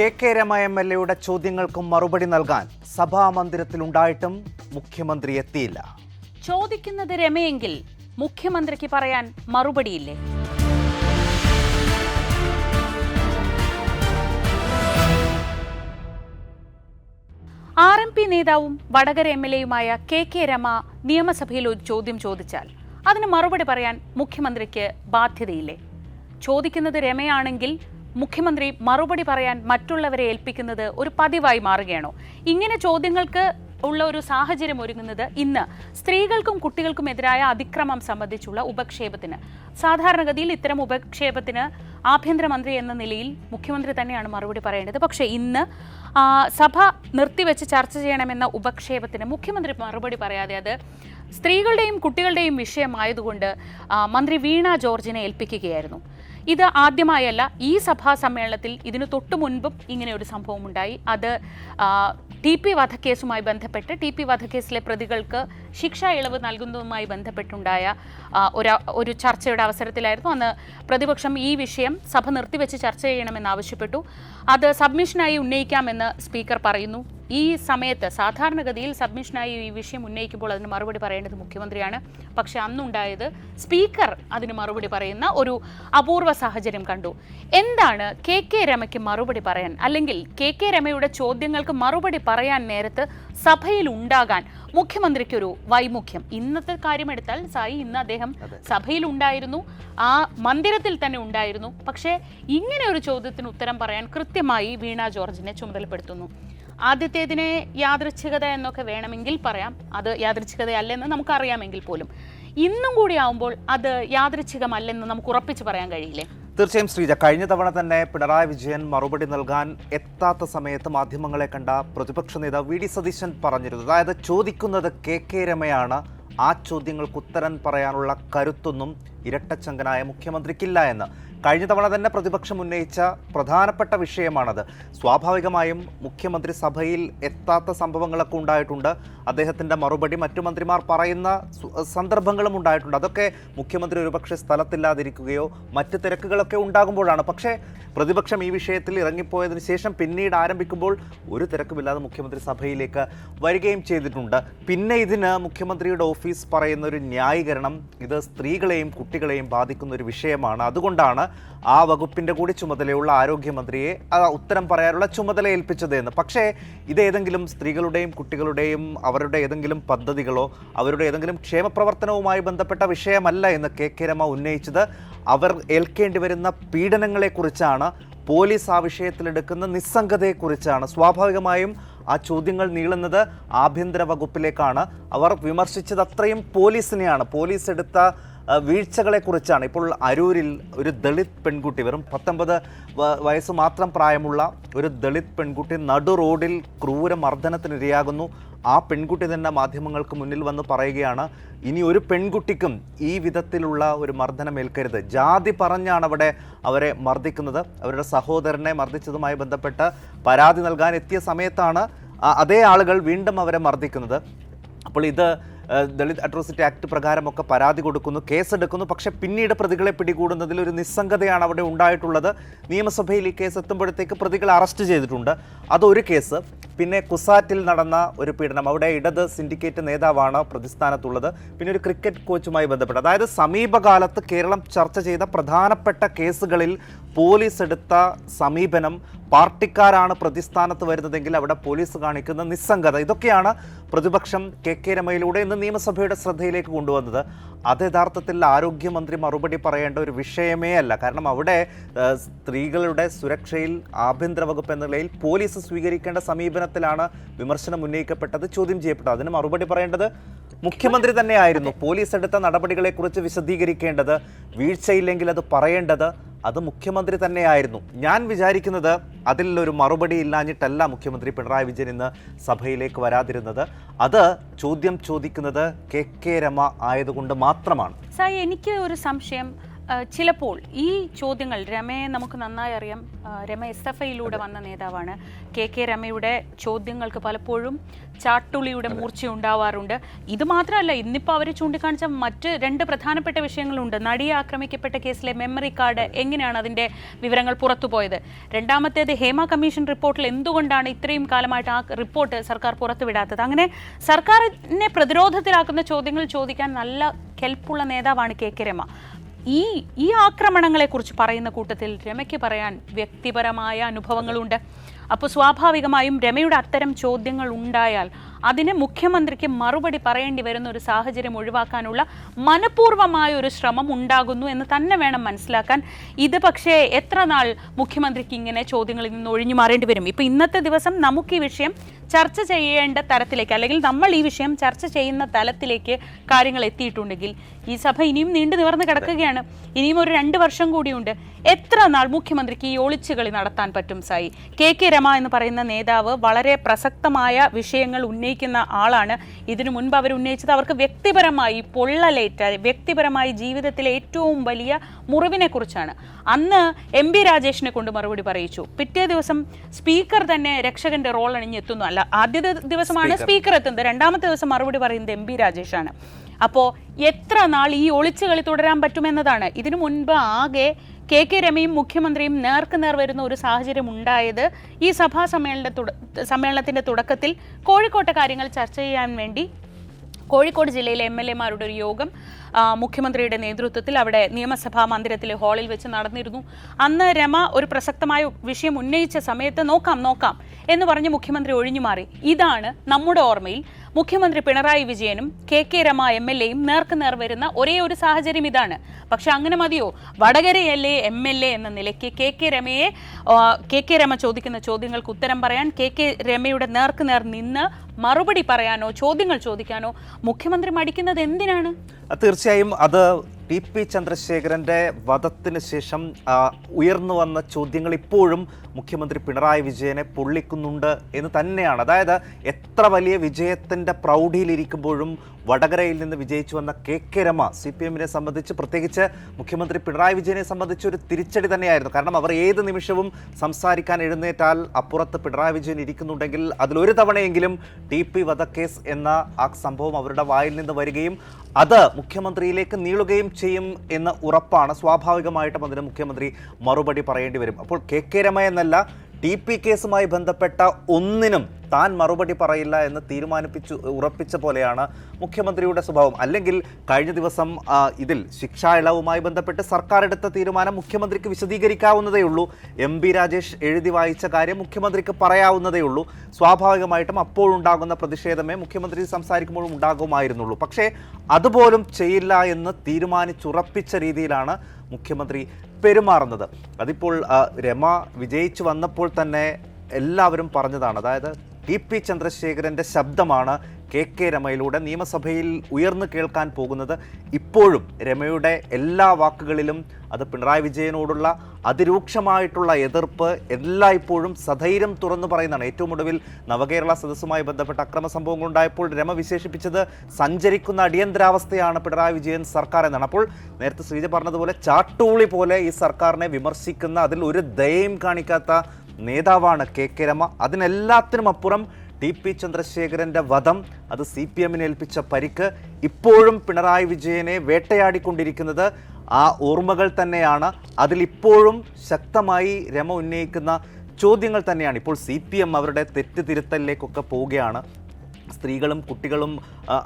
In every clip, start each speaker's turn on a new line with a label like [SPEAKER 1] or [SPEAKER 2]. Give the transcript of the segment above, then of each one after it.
[SPEAKER 1] K K Rama M L എയുടെ ചോദ്യങ്ങൾക്കും മറുപടി നൽകാൻ സഭാ മന്ദിരത്തിലുണ്ടായിട്ടും മുഖ്യമന്ത്രി എത്തിയില്ല.
[SPEAKER 2] ചോദിക്കുന്നത് രമയെങ്കിൽ മുഖ്യമന്ത്രിക്ക് പറയാൻ മറുപടിയില്ലേ? ആർ എം പി നേതാവും വടകര എം എൽ എയുമായ കെ കെ രമ നിയമസഭയിൽ ഒരു ചോദ്യം ചോദിച്ചാൽ അതിന് മറുപടി പറയാൻ മുഖ്യമന്ത്രിക്ക് ബാധ്യതയില്ലേ? ചോദിക്കുന്നത് രമയാണെങ്കിൽ മുഖ്യമന്ത്രി മറുപടി പറയാൻ മറ്റുള്ളവരെ ഏൽപ്പിക്കുന്നത് ഒരു പതിവായി മാറുകയാണോ? ഇങ്ങനെ ചോദ്യങ്ങൾക്ക് ഉള്ള ഒരു സാഹചര്യം ഒരുങ്ങുന്നത് ഇന്ന് സ്ത്രീകൾക്കും കുട്ടികൾക്കും എതിരായ അതിക്രമം സംബന്ധിച്ചുള്ള ഉപക്ഷേപത്തിന്. സാധാരണഗതിയിൽ ഇത്തരം ഉപക്ഷേപത്തിന് ആഭ്യന്തരമന്ത്രി എന്ന നിലയിൽ മുഖ്യമന്ത്രി തന്നെയാണ് മറുപടി പറയേണ്ടത്. പക്ഷേ ഇന്ന് സഭ നിർത്തിവെച്ച് ചർച്ച ചെയ്യണമെന്ന ഉപക്ഷേപത്തിന് മുഖ്യമന്ത്രി മറുപടി പറയാതെ അത് സ്ത്രീകളുടെയും കുട്ടികളുടെയും വിഷയമായതുകൊണ്ട് മന്ത്രി വീണ ജോർജിനെ ഏൽപ്പിക്കുകയായിരുന്നു. ഇത് ആദ്യമായല്ല ഈ സഭാ സമ്മേളനത്തിൽ ഇതിനു തൊട്ടു മുൻപും ഇങ്ങനെ ഒരു സംഭവം ഉണ്ടായി അത് ടി പി വധക്കേസുമായി ബന്ധപ്പെട്ട് ടി പി വധക്കേസിലെ പ്രതികൾക്ക് ശിക്ഷ ഇളവ് നൽകുന്നതുമായി ബന്ധപ്പെട്ടുണ്ടായ ഒരു ഒരു ചർച്ചയുടെ അവസരത്തിലായിരുന്നു. അന്ന് പ്രതിപക്ഷം ഈ വിഷയം സഭ നിർത്തിവെച്ച് ചർച്ച ചെയ്യണമെന്ന് ആവശ്യപ്പെട്ടു. അത് സബ്മിഷനായി ഉന്നയിക്കാമെന്ന് സ്പീക്കർ പറയുന്നു. ഈ സമയത്ത് സാധാരണഗതിയിൽ സബ്മിഷനായി ഈ വിഷയം ഉന്നയിക്കുമ്പോൾ അതിന് മറുപടി പറയേണ്ടത് മുഖ്യമന്ത്രിയാണ്. പക്ഷെ അന്നുണ്ടായത് സ്പീക്കർ അതിന് മറുപടി പറയുന്ന ഒരു അപൂർവ സാഹചര്യം കണ്ടു. എന്താണ് കെ കെ രമയ്ക്ക് മറുപടി പറയാൻ? അല്ലെങ്കിൽ കെ കെ രമയുടെ ചോദ്യങ്ങൾക്ക് മറുപടി പറയാൻ നേരത്ത് സഭയിൽ ഉണ്ടാകാൻ മുഖ്യമന്ത്രിക്കൊരു വൈമുഖ്യം. ഇന്നത്തെ കാര്യമെടുത്താൽ സായി ഇന്ന് അദ്ദേഹം സഭയിൽ ഉണ്ടായിരുന്നു. ആ മന്ദിരത്തിൽ തന്നെ ഉണ്ടായിരുന്നു. പക്ഷേ ഇങ്ങനെ ഒരു ചോദ്യത്തിന് ഉത്തരം പറയാൻ കൃത്യമായി വീണ ജോർജിനെ ചുമതലപ്പെടുത്തുന്നു. ആദ്യത്തേതിനെ യാദൃച്ഛികത എന്നൊക്കെ വേണമെങ്കിൽ പറയാം. അത് യാദൃച്ഛികതയല്ലെന്ന് നമുക്കറിയാമെങ്കിൽ പോലും. ഇന്നും കൂടി ആവുമ്പോൾ അത് യാദൃച്ഛികമല്ലെന്ന് നമുക്ക് ഉറപ്പിച്ച് പറയാൻ കഴിയില്ലേ?
[SPEAKER 1] തീർച്ചയായും ശ്രീജ കഴിഞ്ഞ തവണ തന്നെ പിണറായി വിജയൻ മറുപടി നൽകാൻ എത്താത്ത സമയത്ത് മാധ്യമങ്ങളെ കണ്ട പ്രതിപക്ഷ നേതാവ് വി. ഡി. സതീശൻ പറഞ്ഞിരുന്നു. അതായത് ചോദിക്കുന്നത് കെ. കെ. രമയാണ്. ആ ചോദ്യങ്ങൾക്ക് ഉത്തരം പറയാനുള്ള കരുത്തൊന്നും ഇരട്ടച്ചങ്കനായ മുഖ്യമന്ത്രിക്കില്ല എന്ന്. കഴിഞ്ഞ തവണ തന്നെ പ്രതിപക്ഷം ഉന്നയിച്ച പ്രധാനപ്പെട്ട വിഷയമാണത്. സ്വാഭാവികമായും മുഖ്യമന്ത്രി സഭയിൽ എത്താത്ത സംഭവങ്ങളൊക്കെ ഉണ്ടായിട്ടുണ്ട്. അദ്ദേഹത്തിന്റെ മറുപടി മറ്റു മന്ത്രിമാർ പറയുന്ന സന്ദർഭങ്ങളും ഉണ്ടായിട്ടുണ്ട്. അതൊക്കെ മുഖ്യമന്ത്രി ഒരുപക്ഷെ സ്ഥലത്തില്ലാതിരിക്കുകയോ മറ്റ് തിരക്കുകളൊക്കെ ഉണ്ടാകുമ്പോഴാണ്. പക്ഷേ പ്രതിപക്ഷം ഈ വിഷയത്തിൽ ഇറങ്ങിപ്പോയതിന് ശേഷം പിന്നീട് ആരംഭിക്കുമ്പോൾ ഒരു തിരക്കുമില്ലാതെ മുഖ്യമന്ത്രി സഭയിലേക്ക് വരികയും ചെയ്തിട്ടുണ്ട്. പിന്നെ ഇതിന് മുഖ്യമന്ത്രിയുടെ ഓഫീസ് പറയുന്ന ഒരു ന്യായീകരണം ഇത് സ്ത്രീകളെയും കുട്ടികളെയും ബാധിക്കുന്ന ഒരു വിഷയമാണ്. അതുകൊണ്ടാണ് ആ വകുപ്പിന്റെ കൂടി ചുമതലയുള്ള ആരോഗ്യമന്ത്രിയെ ആ ഉത്തരം പറയാനുള്ള ചുമതല ഏൽപ്പിച്ചത് എന്ന്. പക്ഷേ ഇതേതെങ്കിലും സ്ത്രീകളുടെയും കുട്ടികളുടെയും അവരുടെ ഏതെങ്കിലും പദ്ധതികളോ അവരുടെ ഏതെങ്കിലും ക്ഷേമപ്രവർത്തനവുമായി ബന്ധപ്പെട്ട വിഷയമല്ല എന്ന് കെ കെ രമ ഉന്നയിച്ചത് അവർ ഏൽക്കേണ്ടി വരുന്ന പീഡനങ്ങളെക്കുറിച്ചാണ് പോലീസ് ആ വിഷയത്തിലെടുക്കുന്ന നിസ്സംഗതയെക്കുറിച്ചാണ്. സ്വാഭാവികമായും ആ ചോദ്യങ്ങൾ നീളുന്നത് ആഭ്യന്തര വകുപ്പിലേക്കാണ്. അവർ വിമർശിച്ചത് അത്രയും പോലീസിനെയാണ്. പോലീസ് എടുത്ത വീഴ്ചകളെക്കുറിച്ചാണ്. ഇപ്പോൾ അരൂരിൽ ഒരു ദളിത് പെൺകുട്ടി വെറും പത്തൊമ്പത് വയസ്സ് മാത്രം പ്രായമുള്ള ഒരു ദളിത് പെൺകുട്ടി നടു റോഡിൽ ക്രൂര മർദ്ദനത്തിനിരയാകുന്നു ആ പെൺകുട്ടി തന്നെ മാധ്യമങ്ങൾക്ക് മുന്നിൽ വന്ന് പറയുകയാണ് ഇനി ഒരു പെൺകുട്ടിക്കും ഈ വിധത്തിലുള്ള ഒരു മർദ്ദനം ഏൽക്കരുത് ജാതി പറഞ്ഞാണ് അവിടെ അവരെ മർദ്ദിക്കുന്നത്. അവരുടെ സഹോദരനെ മർദ്ദിച്ചതുമായി ബന്ധപ്പെട്ട് പരാതി നൽകാൻ എത്തിയ സമയത്താണ് അതേ ആളുകൾ വീണ്ടും അവരെ മർദ്ദിക്കുന്നത്. അപ്പോൾ ഇത് ദളിത് അട്രോസിറ്റി ആക്ട് പ്രകാരമൊക്കെ പരാതി കൊടുക്കുന്നു കേസെടുക്കുന്നു. പക്ഷേ പിന്നീട് പ്രതികളെ പിടികൂടുന്നതിൽ ഒരു നിസ്സംഗതയാണ് അവിടെ ഉണ്ടായിട്ടുള്ളത്. നിയമസഭയിൽ ഈ കേസ് എത്തുമ്പോഴത്തേക്ക് പ്രതികളെ അറസ്റ്റ് ചെയ്തിട്ടുണ്ട്. അതൊരു കേസ്. പിന്നെ കുസാറ്റിൽ നടന്ന ഒരു പീഡനം. അവിടെ ഇടത് സിൻഡിക്കേറ്റ് നേതാവാണ് പ്രതിസ്ഥാനത്തുള്ളത്. പിന്നെ ഒരു ക്രിക്കറ്റ് കോച്ചുമായി ബന്ധപ്പെട്ട്. അതായത് സമീപകാലത്ത് കേരളം ചർച്ച ചെയ്ത പ്രധാനപ്പെട്ട കേസുകളിൽ പോലീസ് എടുത്ത സമീപനം പാർട്ടിക്കാരാണ് പ്രതിസ്ഥാനത്ത് വരുന്നതെങ്കിൽ അവിടെ പോലീസ് കാണിക്കുന്ന നിസ്സംഗത ഇതൊക്കെയാണ് പ്രതിപക്ഷം കെ കെ രമയിലൂടെ ഇന്ന് നിയമസഭയുടെ ശ്രദ്ധയിലേക്ക് കൊണ്ടുവന്നത്. അത് യഥാർത്ഥത്തിൽ ആരോഗ്യമന്ത്രി മറുപടി പറയേണ്ട ഒരു വിഷയമേ അല്ല. കാരണം അവിടെ സ്ത്രീകളുടെ സുരക്ഷയിൽ ആഭ്യന്തര വകുപ്പ് എന്ന നിലയിൽ പോലീസ് സ്വീകരിക്കേണ്ട സമീപനത്തിലാണ് വിമർശനം ഉന്നയിക്കപ്പെട്ടത് ചോദ്യം ചെയ്യപ്പെട്ടത്. അതിന് മറുപടി പറയേണ്ടത് മുഖ്യമന്ത്രി തന്നെയായിരുന്നു പോലീസ് എടുത്ത നടപടികളെക്കുറിച്ച് വിശദീകരിക്കേണ്ടത് വീഴ്ചയില്ലെങ്കിൽ അത് പറയേണ്ടത് അത് മുഖ്യമന്ത്രി തന്നെയായിരുന്നു. ഞാൻ വിചാരിക്കുന്നത് അതിലൊരു മറുപടി ഇല്ലാഞ്ഞിട്ടല്ല മുഖ്യമന്ത്രി പിണറായി വിജയൻ ഇന്ന് സഭയിലേക്ക് വരാതിരുന്നത്. അത് ചോദ്യം ചോദിക്കുന്നത് കെ കെ രമ ആയതുകൊണ്ട് മാത്രമാണ്.
[SPEAKER 2] സായി എനിക്ക് ഒരു സംശയം. ചിലപ്പോൾ ഈ ചോദ്യങ്ങൾ രമയെ നമുക്ക് നന്നായി അറിയാം. രമ എസ് എഫ് ഐയിലൂടെ വന്ന നേതാവാണ്. കെ കെ രമയുടെ ചോദ്യങ്ങൾക്ക് പലപ്പോഴും ചാട്ടുളിയുടെ മൂർച്ച ഉണ്ടാവാറുണ്ട്. ഇത് മാത്രമല്ല ഇന്നിപ്പോൾ അവർ ചൂണ്ടിക്കാണിച്ച മറ്റ് രണ്ട് പ്രധാനപ്പെട്ട വിഷയങ്ങളുണ്ട്. നടിയെ ആക്രമിക്കപ്പെട്ട കേസിലെ മെമ്മറി കാർഡ് എങ്ങനെയാണ് അതിന്റെ വിവരങ്ങൾ പുറത്തുപോയത് രണ്ടാമത്തേത് ഹേമ കമ്മീഷൻ റിപ്പോർട്ടിൽ എന്തുകൊണ്ടാണ് ഇത്രയും കാലമായിട്ട് ആ റിപ്പോർട്ട് സർക്കാർ പുറത്തുവിടാത്തത് അങ്ങനെ സർക്കാരിനെ പ്രതിരോധത്തിലാക്കുന്ന ചോദ്യങ്ങൾ ചോദിക്കാൻ നല്ല കെൽപ്പുള്ള നേതാവാണ് കെ കെ രമ. ഈ ഈ ആക്രമണങ്ങളെക്കുറിച്ച് പറയുന്ന കൂട്ടത്തിൽ രമയ്ക്ക് പറയാൻ വ്യക്തിപരമായ അനുഭവങ്ങളുണ്ട്. അപ്പോൾ സ്വാഭാവികമായും രമയുടെ അത്തരം ചോദ്യങ്ങൾ ഉണ്ടായാൽ അതിന് മുഖ്യമന്ത്രിക്ക് മറുപടി പറയേണ്ടി വരുന്ന ഒരു സാഹചര്യം ഒഴിവാക്കാനുള്ള മനഃപൂർവമായ ഒരു ശ്രമം ഉണ്ടാകുന്നു എന്ന് തന്നെ വേണം മനസ്സിലാക്കാൻ. ഇത് പക്ഷേ എത്ര നാൾ മുഖ്യമന്ത്രിക്ക് ഇങ്ങനെ ചോദ്യങ്ങളിൽ നിന്ന് ഒഴിഞ്ഞു മാറേണ്ടി വരും? ഇപ്പം ഇന്നത്തെ ദിവസം നമുക്ക് ഈ വിഷയം ചർച്ച ചെയ്യേണ്ട തരത്തിലേക്ക് അല്ലെങ്കിൽ നമ്മൾ ഈ വിഷയം ചർച്ച ചെയ്യുന്ന തലത്തിലേക്ക് കാര്യങ്ങൾ എത്തിയിട്ടുണ്ടെങ്കിൽ ഈ സഭ ഇനിയും നീണ്ടു നിവർന്ന് കിടക്കുകയാണ്. ഇനിയും ഒരു രണ്ട് വർഷം കൂടിയുണ്ട്. എത്ര നാൾ മുഖ്യമന്ത്രിക്ക് ഈ ഒളിച്ചുകളി നടത്താൻ പറ്റും സായി? കെ കെ രമ എന്ന് പറയുന്ന നേതാവ് വളരെ പ്രസക്തമായ വിഷയങ്ങൾ ഉന്നയിക്കുന്ന ആളാണ്. ഇതിനു മുൻപ് അവർ ഉന്നയിച്ചത് അവർക്ക് വ്യക്തിപരമായി പൊള്ളലേറ്റ വ്യക്തിപരമായി ജീവിതത്തിലെ ഏറ്റവും വലിയ മുറിവിനെ കുറിച്ചാണ്. അന്ന് എം ബി രാജേഷിനെ കൊണ്ട് മറുപടി പറയിച്ചു. പിറ്റേ ദിവസം സ്പീക്കർ തന്നെ രക്ഷകന്റെ റോൾ അണിഞ്ഞെത്തുന്നു. അല്ല ആദ്യ ദി- ദിവസമാണ് സ്പീക്കർ. എത്തുന്നത്. രണ്ടാമത്തെ ദിവസം മറുപടി പറയുന്നത് എം പി രാജേഷാണ്. അപ്പോൾ എത്ര നാൾ ഈ ഒളിച്ചുകളി തുടരാൻ പറ്റുമെന്നതാണ്. ഇതിനു മുൻപ് ആകെ കെ കെ രമയും മുഖ്യമന്ത്രിയും നേർക്ക് നേർ വരുന്ന ഒരു സാഹചര്യം ഉണ്ടായത് ഈ സഭാ സമ്മേളന സമ്മേളനത്തിന്റെ തുടക്കത്തിൽ കോഴിക്കോട്ടെ കാര്യങ്ങൾ ചർച്ച ചെയ്യാൻ വേണ്ടി കോഴിക്കോട് ജില്ലയിലെ എം എൽ എമാരുടെ ഒരു യോഗം മുഖ്യമന്ത്രിയുടെ നേതൃത്വത്തിൽ അവിടെ നിയമസഭാ മന്ദിരത്തിലെ ഹാളിൽ വെച്ച് നടന്നിരുന്നു. അന്ന് രമ ഒരു പ്രസക്തമായ വിഷയം ഉന്നയിച്ച സമയത്ത് നോക്കാം നോക്കാം എന്ന് പറഞ്ഞ് മുഖ്യമന്ത്രി ഒഴിഞ്ഞു മാറി ഇതാണ് നമ്മുടെ ഓർമ്മയിൽ മുഖ്യമന്ത്രി പിണറായി വിജയനും K K Rama M L എയും നേർക്കുനേർ വരുന്ന ഒരേ ഒരു സാഹചര്യം ഇതാണ്. പക്ഷെ അങ്ങനെ മതിയോ? വടകരയല്ലേ എം എൽ എ എന്ന നിലയ്ക്ക് കെ കെ രമയെ കെ കെ രമ ചോദിക്കുന്ന ചോദ്യങ്ങൾക്ക് ഉത്തരം പറയാൻ കെ കെ രമയുടെ നേർക്കുനേർ നിന്ന് മറുപടി പറയാനോ ചോദ്യങ്ങൾ ചോദിക്കാനോ മുഖ്യമന്ത്രി മടിക്കുന്നത് എന്തിനാണ്?
[SPEAKER 1] തീർച്ചയായും അത് ടി പി ചന്ദ്രശേഖരന്റെ വധത്തിന് ശേഷം ഉയർന്നു വന്ന ചോദ്യങ്ങൾ ഇപ്പോഴും മുഖ്യമന്ത്രി പിണറായി വിജയനെ പൊള്ളിക്കുന്നുണ്ട് എന്ന് തന്നെയാണ്. അതായത് എത്ര വലിയ വിജയത്തിന്റെ പ്രൗഢിയിലിരിക്കുമ്പോഴും വടകരയിൽ നിന്ന് വിജയിച്ചു വന്ന K K Rama C P എമ്മിനെ സംബന്ധിച്ച് പ്രത്യേകിച്ച് മുഖ്യമന്ത്രി പിണറായി വിജയനെ സംബന്ധിച്ച് ഒരു തിരിച്ചടി തന്നെയായിരുന്നു. കാരണം അവർ ഏത് നിമിഷവും സംസാരിക്കാൻ എഴുന്നേറ്റാൽ അപ്പുറത്ത് പിണറായി വിജയൻ ഇരിക്കുന്നുണ്ടെങ്കിൽ അതിലൊരു തവണയെങ്കിലും ടി പി വധക്കേസ് എന്ന ആ സംഭവം അവരുടെ വായിൽ നിന്ന് വരികയും അത് മുഖ്യമന്ത്രിയിലേക്ക് നീളുകയും ചെയ്യും എന്ന ഉറപ്പാണ്. സ്വാഭാവികമായിട്ടും അതിന് മുഖ്യമന്ത്രി മറുപടി പറയേണ്ടി വരും. അപ്പോൾ കെ കെ രമ എന്നല്ല ടി പി കേസുമായി ബന്ധപ്പെട്ട ഒന്നിനും താൻ മറുപടി പറയില്ല എന്ന് തീരുമാനിപ്പിച്ചു ഉറപ്പിച്ച പോലെയാണ് മുഖ്യമന്ത്രിയുടെ സ്വഭാവം. അല്ലെങ്കിൽ കഴിഞ്ഞ ദിവസം ഇതിൽ ശിക്ഷാ ഇളവുമായി ബന്ധപ്പെട്ട് സർക്കാർ എടുത്ത തീരുമാനം മുഖ്യമന്ത്രിക്ക് വിശദീകരിക്കാവുന്നതേ ഉള്ളൂ. എം ബി രാജേഷ് എഴുതി വായിച്ച കാര്യം മുഖ്യമന്ത്രിക്ക് പറയാവുന്നതേ ഉള്ളൂ. സ്വാഭാവികമായിട്ടും അപ്പോഴുണ്ടാകുന്ന പ്രതിഷേധമേ മുഖ്യമന്ത്രി സംസാരിക്കുമ്പോഴും ഉണ്ടാകുമായിരുന്നുള്ളൂ. പക്ഷേ അതുപോലും ചെയ്യില്ല എന്ന് തീരുമാനിച്ചുറപ്പിച്ച രീതിയിലാണ് മുഖ്യമന്ത്രി പെരുമാറുന്നത്. അതിപ്പോൾ രമ വിജയിച്ചു വന്നപ്പോൾ തന്നെ എല്ലാവരും പറഞ്ഞതാണ്. അതായത് ടി പി ചന്ദ്രശേഖരന്റെ ശബ്ദമാണ് കെ കെ രമയിലൂടെ നിയമസഭയിൽ ഉയർന്നു കേൾക്കാൻ പോകുന്നത് ഇപ്പോഴും രമയുടെ എല്ലാ വാക്കുകളിലും അത് പിണറായി വിജയനോടുള്ള അതിരൂക്ഷമായിട്ടുള്ള എതിർപ്പ് എല്ലായ്പ്പോഴും സധൈര്യം തുറന്നു പറയുന്നതാണ്. ഏറ്റവും ഒടുവിൽ നവകേരള സദസ്സുമായി ബന്ധപ്പെട്ട അക്രമ സംഭവങ്ങൾ ഉണ്ടായപ്പോൾ രമ വിശേഷിപ്പിച്ചത് സഞ്ചരിക്കുന്ന അടിയന്തരാവസ്ഥയാണ് പിണറായി വിജയൻ സർക്കാർ എന്നാണ്. അപ്പോൾ നേരത്തെ ശ്രീജ പറഞ്ഞതുപോലെ ചാട്ടൂളി പോലെ ഈ സർക്കാരിനെ വിമർശിക്കുന്ന അതിൽ ഒരു ദയയും കാണിക്കാത്ത നേതാവാണ് കെ കെ രമ. അതിനെല്ലാത്തിനും അപ്പുറം ടി പി ചന്ദ്രശേഖരന്റെ വധം അത് സി പി എമ്മിനെ ഏൽപ്പിച്ച പരിക്ക് ഇപ്പോഴും പിണറായി വിജയനെ വേട്ടയാടിക്കൊണ്ടിരിക്കുന്നത് ആ ഓർമ്മകൾ തന്നെയാണ്. അതിലിപ്പോഴും ശക്തമായി രമ ഉന്നയിക്കുന്ന ചോദ്യങ്ങൾ തന്നെയാണ്. ഇപ്പോൾ സി പി എം അവരുടെ തെറ്റ് തിരുത്തലിലേക്കൊക്കെ പോവുകയാണ്. സ്ത്രീകളും കുട്ടികളും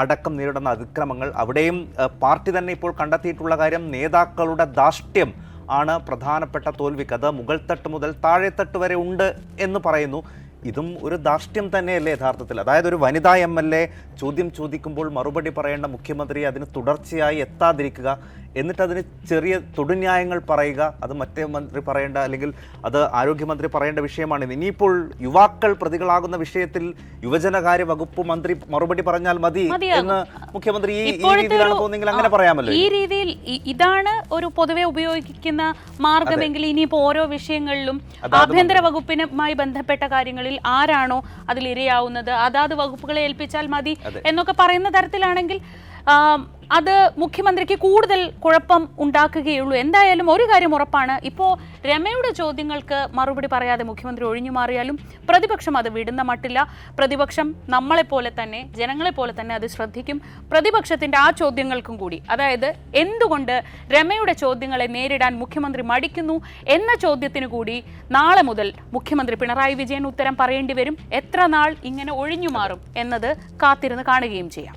[SPEAKER 1] അടക്കം നേരിടുന്ന അതിക്രമങ്ങൾ അവിടെയും പാർട്ടി തന്നെ ഇപ്പോൾ കണ്ടെത്തിയിട്ടുള്ള കാര്യം നേതാക്കളുടെ ധാർഷ്ട്യം ആണ് പ്രധാനപ്പെട്ട തോൽവിക്ക്. അത് മുകൾ തട്ട് മുതൽ താഴെത്തട്ട് വരെ ഉണ്ട് എന്ന് പറയുന്നു. ഇതും ഒരു ധാർഷ്ട്യം തന്നെയല്ലേ യഥാർത്ഥത്തിൽ? അതായത് ഒരു വനിതാ എം എൽ എ ചോദ്യം ചോദിക്കുമ്പോൾ മറുപടി പറയേണ്ട മുഖ്യമന്ത്രി അതിന് തുടർച്ചയായി എത്താതിരിക്കുക എന്നിട്ട് അതിന് ചെറിയ തൊടുന്യായങ്ങൾ പറയുക അത് മറ്റേ മന്ത്രി പറയേണ്ട അല്ലെങ്കിൽ അത് ആരോഗ്യമന്ത്രി പറയേണ്ട വിഷയമാണ്. ഇനിയിപ്പോൾ യുവാക്കൾ പ്രതികളാകുന്ന വിഷയത്തിൽ യുവജനകാര്യ വകുപ്പ് മന്ത്രി മറുപടി പറഞ്ഞാൽ മതി എന്ന് മുഖ്യമന്ത്രി ഈ- രീതിയിലാണ് പോകുന്നെങ്കിൽ അങ്ങനെ പറയാമല്ലോ
[SPEAKER 2] ഈ രീതിയിൽ ഇതാണ് ഒരു പൊതുവെ ഉപയോഗിക്കുന്ന മാർഗമെങ്കിൽ ഇനിയിപ്പോ ഓരോ വിഷയങ്ങളിലും ആഭ്യന്തര വകുപ്പിനുമായി ബന്ധപ്പെട്ട കാര്യങ്ങളിൽ ആരാണോ അതിൽ ഇരയാവുന്നത് അതാത് വകുപ്പുകളെ ഏൽപ്പിച്ചാൽ മതി എന്നൊക്കെ പറയുന്ന തരത്തിലാണെങ്കിൽ അത് മുഖ്യമന്ത്രിക്ക് കൂടുതൽ കുഴപ്പം ഉണ്ടാക്കുകയുള്ളൂ. എന്തായാലും ഒരു കാര്യം ഉറപ്പാണ്. ഇപ്പോൾ രമയുടെ ചോദ്യങ്ങൾക്ക് മറുപടി പറയാതെ മുഖ്യമന്ത്രി ഒഴിഞ്ഞു മാറിയാലും പ്രതിപക്ഷം അത് വിടുന്ന മട്ടില്ല. പ്രതിപക്ഷം നമ്മളെപ്പോലെ തന്നെ ജനങ്ങളെപ്പോലെ തന്നെ അത് ശ്രദ്ധിക്കും. പ്രതിപക്ഷത്തിന്റെ ആ ചോദ്യങ്ങൾക്കും കൂടി. അതായത് എന്തുകൊണ്ട് രമയുടെ ചോദ്യങ്ങളെ നേരിടാൻ മുഖ്യമന്ത്രി മടിക്കുന്നു എന്ന ചോദ്യത്തിന് കൂടി നാളെ മുതൽ മുഖ്യമന്ത്രി പിണറായി വിജയൻ ഉത്തരം പറയേണ്ടി വരും. എത്ര നാൾ ഇങ്ങനെ ഒഴിഞ്ഞു മാറും എന്നത് കാത്തിരുന്ന് കാണുകയും ചെയ്യാം.